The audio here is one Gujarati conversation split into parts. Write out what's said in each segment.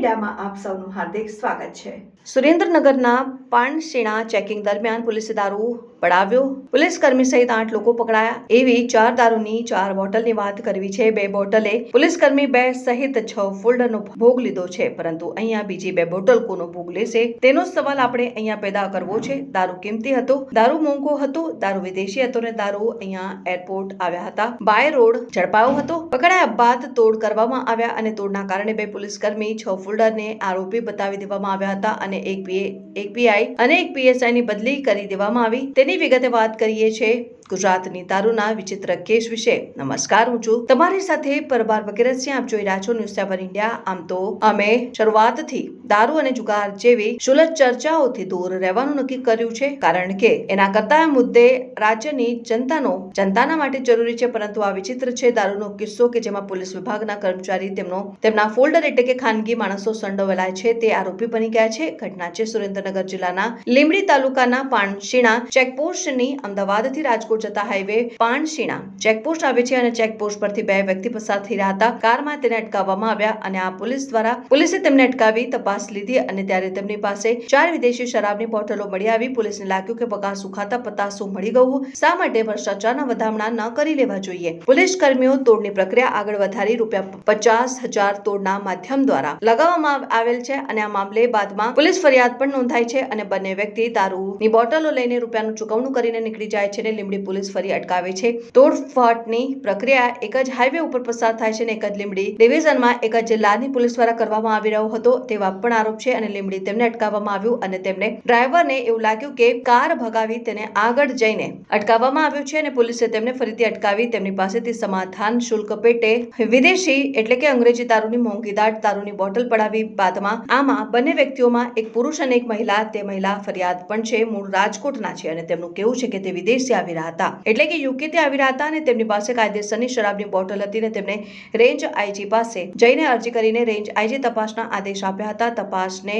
મીડિયામાં આપ સૌનું હાર્દિક સ્વાગત છે. સુરેન્દ્રનગરના પાણશીણા ચેકિંગ દરમિયાન પોલીસે દારૂ પડાવ્યો. પોલીસ કર્મી સહિત આઠ લોકો પકડાયા. એવી ચાર દારૂની ચાર બોટલની વાત કરવી છે. બે બોટલે પોલીસ કર્મી બે સહિત છ ફોલ્ડરનો ભોગ લીધો છે. પરંતુ અહીંયા બીજી બે બોટલ કોનો ભોગ લેશે, તેનો સવાલ આપણે અહીંયા પેદા કરવો છે. દારૂ કિંમતી હતો, દારૂ મોંઘો હતો, દારૂ વિદેશી હતો ને દારૂ અહીંયા એરપોર્ટ આવ્યા હતા. બાય રોડ ઝડપાયો હતો. પકડાયા બાદ તોડ કરવામાં આવ્યા અને તોડના કારણે બે પોલીસ કર્મી છ ફોલ્ડરને આરોપી બતાવી દેવામાં આવ્યા હતા અને એક પીએ એક પીઆઈ અને એક પીએસઆઈ ની બદલી કરી દેવામાં આવી. તેની વિગતે વાત કરીએ છે ગુજરાતની દારૂના વિચિત્ર કેસ વિશે. નમસ્કાર, હું છું તમારી સાથે પરબાર વગેરે સિંહ આપ જોઈ રહ્યા છો ન્યૂઝ સેવન ઇન્ડિયા આમ તો અમે શરૂઆતથી દારૂ અને જુગાર જેવી શુલભ ચર્ચાઓથી દૂર રહેવાનું નક્કી કર્યું છે. કારણ કે એના કરતા મુદ્દે રાજ્યની જનતાનો, જનતાના માટે જરૂરી છે, પરંતુ આ વિચિત્ર છે દારૂનો કિસ્સો કે જેમાં પોલીસ વિભાગના કર્મચારી તેમનો, તેમના ફોલ્ડર એટલે કે ખાનગી માણસો સંડોવાયેલા છે તે આરોપી બની ગયા છે. ઘટના છે સુરેન્દ્રનગર જિલ્લાના લીમડી તાલુકાના પાણશીણા ચેકપોસ્ટની અમદાવાદથી રાજકોટ જતા હાઈવે પાણશીણા ચેકપોસ્ટ આવે છે અને ચેકપોસ્ટ પરથી બે વ્યક્તિ પસાર થઈ રહ્યા હતા. કારમાં તેને અટકાવવામાં આવ્યા અને આ પોલીસ દ્વારા પોલીસે તેમને અટકાવી તપાસ લીધી અને ત્યારે તેમની પાસે ચાર વિદેશી શરાબની બોટલો મળી આવી. પોલીસને લાગ્યું કે પગાર સુખાતા પતાસું મળી ગયું શા માટે ભ્રષ્ટાચારના વધામણા ન કરી લેવા જોઈએ? પોલીસ કર્મીઓ તોડની પ્રક્રિયા આગળ વધારી રૂપિયા પચાસ હજાર તોડના માધ્યમ દ્વારા લગાવવામાં આવેલ છે અને આ મામલે બાદમાં પોલીસ ફરિયાદ પણ નોંધાઈ છે અને બંને વ્યક્તિ દારૂની બોટલો લઈને રૂપિયાનું ચુકવણું કરીને નીકળી જાય છે અને લીંબડી પોલીસ ફરી અટકાવે છે. તોડફાટની પ્રક્રિયા એક જ હાઈવે ઉપર પસાર થાય છે અને એક જ લીમડી ડિવિઝનમાં એક જ જિલ્લાની પોલીસ દ્વારા કરવામાં આવી રહ્યો હતો તેવા પણ આરોપ છે અને લીમડી તેમને અટકાવવામાં આવ્યું અને તેમને ડ્રાઈવરને એવું લાગ્યું કે કાર ભગાવી તેને આગળ જઈને અટકાવવામાં આવ્યું છે અને પોલીસે તેમને ફરીથી અટકાવી તેમની પાસેથી સમાધાન શુલ્ક પેટે વિદેશી એટલે કે અંગ્રેજી દારૂની મોંઘીદાટ દારૂની બોટલ પડાવી બાદમાં આમાં બંને વ્યક્તિઓમાં એક પુરુષ અને એક મહિલા. તે મહિલા ફરિયાદ પણ છે, મૂળ રાજકોટના છે અને તેમનું કેવું છે કે તે વિદેશથી આવી રહ્યા હતા. એટલે કે યુકે થી આવી રહ્યા હતા અને તેમની પાસે કાયદેસરની શરાબની બોટલ હતી અને તેમને રેન્જ આઈજી પાસે જઈને અરજી કરીને રેન્જ આઈજી તપાસના આદેશ આપ્યા હતા. તપાસને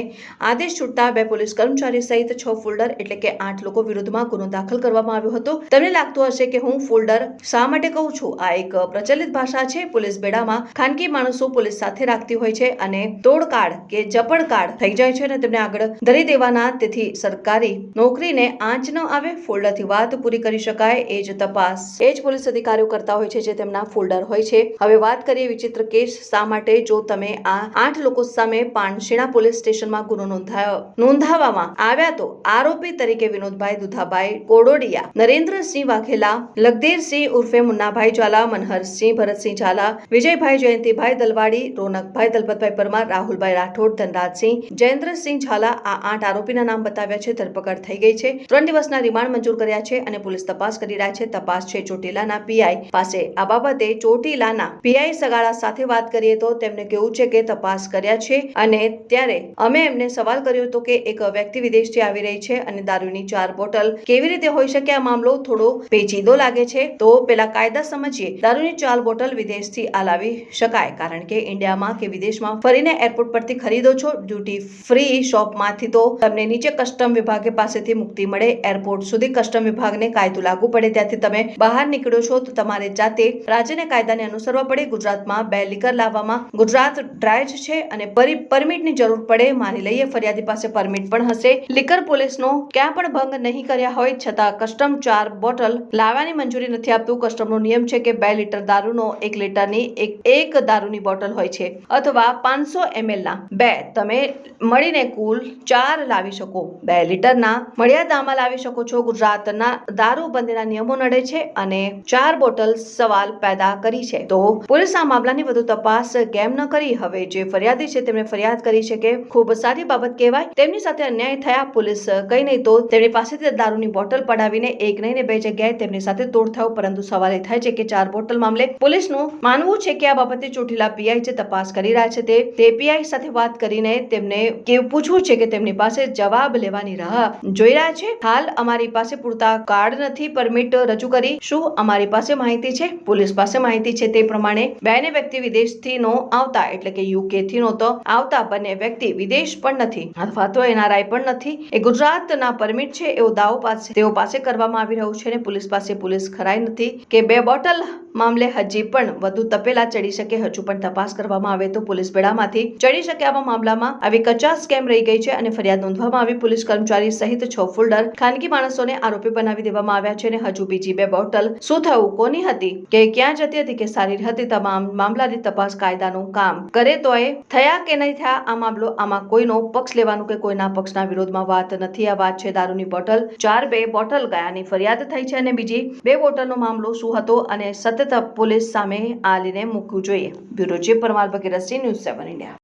આદેશ છૂટતા બે પોલીસ કર્મચારી સહિત છ ફોલ્ડર એટલે કે આઠ લોકો વિરુદ્ધમાં ગુનો દાખલ કરવામાં આવ્યો હતો. તમને લાગતું હશે કે હું ફોલ્ડર શા માટે કહું છું? આ એક પ્રચલિત ભાષા છે. પોલીસ બેડામાં ખાનગી માણસો પોલીસ સાથે રાખતી હોય છે અને તોડકાડ કે જપડકાડ થઈ જાય છે અને તેમને આગળ ધરી દેવાના. તેથી સરકારી નોકરીને આંચ ન આવે, ફોલ્ડરથી વાત પૂરી કરી શકાય. એ જ તપાસ. એ જ પોલીસ અધિકારીઓ કરતા હોય છે જે તેમના ફોલ્ડર હોય છે. હવે વાત કરીએ વિચિત્ર કેસ શા માટે? જો તમે આ આઠ લોકો સામે પાણશીણા પોલીસ સ્ટેશનમાં ગુનો નોંધાયો, નોંધાવવામાં આવ્યા તો આરોપી તરીકે વિનોદભાઈ દુધાભાઈ કોડોડિયા, નરેન્દ્રસિંહ વાઘેલા લગદેરસિંહ ઉર્ફે મુન્નાભાઈ ઝાલા, મનહરસિંહ ભરતસિંહ ઝાલા, વિજયભાઈ જયંતિભાઈ દલવાડી, રોનકભાઈ દલપતભાઈ પરમાર, રાહુલભાઈ રાઠોડ, ધનરાજસિંહ, જયેન્દ્રસિંહ ઝાલા આ આઠ આરોપીના નામ બતાવ્યા છે. ધરપકડ થઈ ગઈ છે. ત્રણ દિવસના રિમાન્ડ મંજૂર કર્યા છે અને પોલીસ તપાસ કરી રહ્યા છે. તપાસ છે ચોટીલાના પીઆઈ પાસે. આ બાબતે ચોટીલાના પીઆઈ સગાળા સાથે વાત કરીએ તો તેમને કેવું છે કે તપાસ કર્યા છે અને ત્યારે અમે એમને સવાલ કર્યો હતો કે એક વ્યક્તિ વિદેશથી આવી રહી છે અને દારૂની ચાર બોટલ કેવી રીતે હોઈ શકે? આ મામલો થોડો પેચીદો લાગે છે. તો પેલા કાયદા સમજીએ. દારૂની ચાર બોટલ વિદેશથી આલાવી શકાય. કારણ કે ઇન્ડિયામાં કે વિદેશમાં ફરીને એરપોર્ટ પરથી ખરીદો છો, ડ્યુટી ફ્રી શોપમાંથી તો તમને નીચે કસ્ટમ વિભાગે પાસેથી મુક્તિ મળે. એરપોર્ટ સુધી કસ્ટમ વિભાગને કાયદો લાગુ પડે ત્યાંથી તમે બહાર નીકળો છો તો તમારે જાતે રાજ્યને કાયદાને અનુસરવા પડે. ગુજરાતમાં બે લીકર લાવવામાં ગુજરાત ડ્રાય છે અને પરમિટની જરૂર પડે. માની લઈએ ફરિયાદી પાસે પરમિટ પણ હશે. લીકર પોલીસનો ક્યાં પણ ભંગ નહીં કર્યા હોય છતાં કસ્ટમ ચાર બોટલ લાવવાની મંજૂરી નથી આપતું. કસ્ટમનો નિયમ છે કે બે લીટર દારૂનો એક લીટરની એક એક દારૂની બોટલ હોય છે અથવા પાંચસો ના બે, તમે મળીને કુલ ચાર લાવી શકો. બે લીટરના મર્યાદામાં લાવી શકો છો. ગુજરાતના દારૂબંધીના નિયમો નડે છે અને ચાર બોટલ સવાલ પેદા કરી છે. તો પોલીસ આ મામલાની વધુ તપાસ કેમ ન કરી? હવે જે ફરિયાદી છે તેમણે ફરિયાદ કરી છે કે ખૂબ સારી બાબત કહેવાય. તેમની સાથે અન્યાય થયા, પોલીસ કઈ નહીં તો તેમની પાસેથી દારૂની બોટલ પડાવીને એક નહીં ને બે જગ્યાએ તેમની સાથે તોડ થયો. પરંતુ સવાલ એ થાય છે કે ચાર બોટલ મામલે પોલીસનું માનવું છે કે આ બાબતે ચોટીલા પીઆઈ જે તપાસ કરી રહ્યા છે તે તે પીઆઈ સાથે વાત કરીને તેમને કેવું પૂછવું છે કે તેમની પાસે જવાબ લેવાની રાહ જોઈ રહ્યા છે? હાલ અમારી પાસે પૂરતા કાર્ડ નથી પરમિટ રજૂ કરી. શું અમારી પાસે માહિતી છે? પોલીસ પાસે માહિતી છે તે પ્રમાણે બેને વ્યક્તિ વિદેશથી નો આવતા એટલે કે યુકે થી નો તો આવતા બંને વ્યક્તિ વિદેશ પણ નથી. અથવા તો એનઆરઆઈ પણ નથી. એ ગુજરાતના પરમિટ છે એવો દાવો પાસે, તેઓ પાસે કરવામાં આવી રહ્યું છે અને પોલીસ પાસે પોલીસ ખરાઈ નથી કે બે બોટલ મામલે હજી પણ વધુ તપેલા ચડી શકે. હજુ પણ તપાસ કરવામાં આવે તો પોલીસ બેડામાંથી ચડી શકે આવા મામલામાં. આવી કચાસ કેમ રહી ગઈ છે અને ફરિયાદ નોંધવામાં આવી. પોલીસ કર્મચારી સહિત છ ફોલ્ડર ખાનગી માણસોને આરોપી બનાવી દેવામાં આવ્યા છે. અને હજુ બીજી બે બોટલ. શું થયું? કોની હતી? કે ક્યાં જતી હતી? કે સારી હતી? તમામ મામલાની તપાસ કાયદાનું કામ કરે તો એ થયા કે નહીં થયા? આ મામલો આમાં કોઈનો પક્ષ લેવાનું કે કોઈના પક્ષના વિરોધમાં વાત નથી? આ વાત છે દારૂની બોટલ. ચાર બે બોટલ ગયાની ફરિયાદ થઈ છે અને બીજી બે બોટલનો મામલો શું હતો? અને સતત પોલીસ સામે આ લઈને મૂકવું જોઈએ. બ્યુરો ચીફ પરમાર બગેરસી ન્યૂઝ સેવન ઇન્ડિયા.